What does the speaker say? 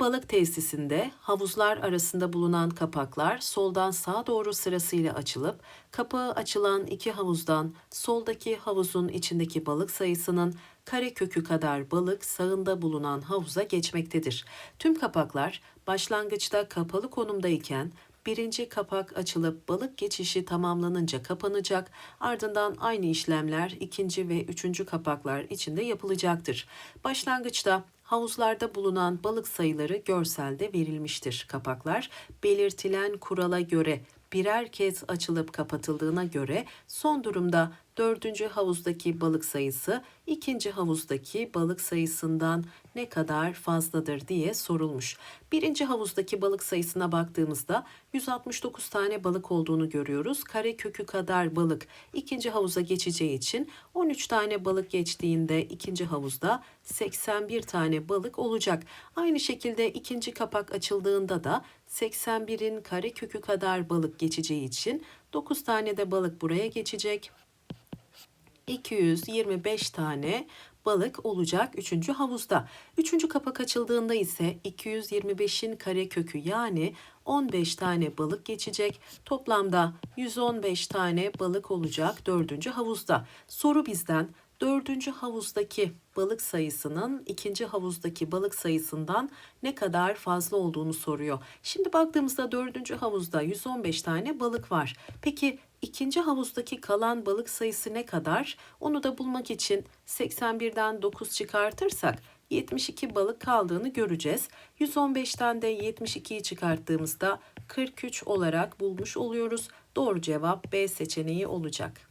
Balık tesisinde havuzlar arasında bulunan kapaklar soldan sağa doğru sırasıyla açılıp kapağı açılan iki havuzdan soldaki havuzun içindeki balık sayısının kare kökü kadar balık sağında bulunan havuza geçmektedir. Tüm kapaklar başlangıçta kapalı konumdayken birinci kapak açılıp balık geçişi tamamlanınca kapanacak, ardından aynı işlemler ikinci ve üçüncü kapaklar içinde yapılacaktır. Başlangıçta havuzlarda bulunan balık sayıları görselde verilmiştir. Kapaklar belirtilen kurala göre birer kez açılıp kapatıldığına göre son durumda dördüncü havuzdaki balık sayısı ikinci havuzdaki balık sayısından ne kadar fazladır diye sorulmuş. Birinci havuzdaki balık sayısına baktığımızda 169 tane balık olduğunu görüyoruz. Kare kökü kadar balık ikinci havuza geçeceği için 13 tane balık geçtiğinde ikinci havuzda 81 tane balık olacak. Aynı şekilde ikinci kapak açıldığında da 81'in kare kökü kadar balık geçeceği için 9 tane de balık buraya geçecek. 225 tane balık olacak 3. havuzda. 3. kapak açıldığında ise 225'in kare kökü yani 15 tane balık geçecek. Toplamda 115 tane balık olacak 4. havuzda. Soru bizden dördüncü havuzdaki balık sayısının ikinci havuzdaki balık sayısından ne kadar fazla olduğunu soruyor. Şimdi baktığımızda dördüncü havuzda 115 tane balık var. Peki ikinci havuzdaki kalan balık sayısı ne kadar? Onu da bulmak için 81'den 9 çıkartırsak 72 balık kaldığını göreceğiz. 115'ten de 72'yi çıkarttığımızda 43 olarak bulmuş oluyoruz. Doğru cevap B seçeneği olacak.